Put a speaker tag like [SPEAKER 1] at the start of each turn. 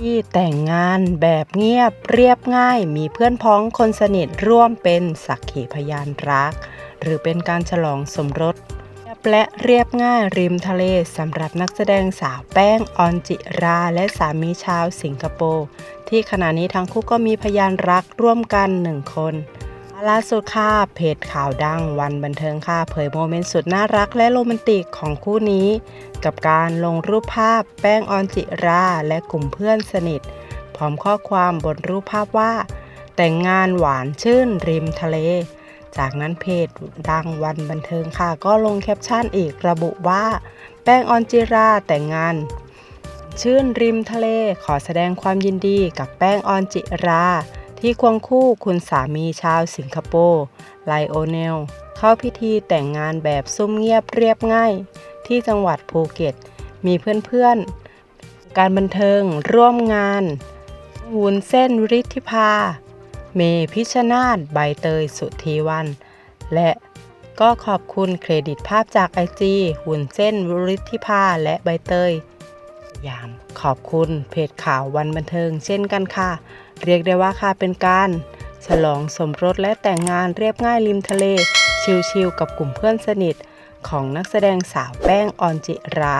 [SPEAKER 1] ที่แต่งงานแบบเงียบเรียบง่าย มีเพื่อนพ้องคนสนิทร่วมเป็นสักขีพยานรัก หรือเป็นการฉลองสมรสเรียบและเรียบง่ายริมทะเลสำหรับนักแสดงสาวแป้งออนจิรา และสามีชาวสิงคโปร์ที่ขณะนี้ทั้งคู่ก็มีพยานรักร่วมกันหนึ่งคน ล่าสุดค่ะเพจข่าวดังวันบันเทิงค่ะ เผยโมเมนต์สุดน่ารักและโรแมนติกของคู่นี้ กับการลงรูปภาพแป้งออนจิราและกลุ่มเพื่อนสนิท พร้อมข้อความบนรูปภาพว่า แต่งงานหวานชื่นริมทะเล จากนั้นเพจดังวันบันเทิงค่ะ ก็ลงแคปชั่นอีกระบุว่า แป้งออนจิราแต่งงาน ชื่นริมทะเลขอแสดงความยินดีกับแป้งออนจิรา ที่ควงคู่คุณสามีชาวสิงคโปร์ไลโอเนล เข้าพิธีแต่งงานแบบซุ่มเงียบเรียบง่าย ที่จังหวัดภูเก็ต มีเพื่อนๆ การบันเทิงร่วมงานวุ้นเส้นฤทธิภา เมพิชนาธใบเตยสุธีวัน และก็ขอบคุณเครดิตภาพจากไอจีหุ่นเส้นฤทธิภาและใบเตย ยาม ขอบคุณเพจข่าววันบันเทิงเช่นกันค่ะ เรียกได้ว่าค่ะเป็นการ ฉลองสมรสและแต่งงานเรียบง่ายริมทะเล ชิลๆกับกลุ่มเพื่อนสนิท ของนักแสดงสาวแป้งออนจิรา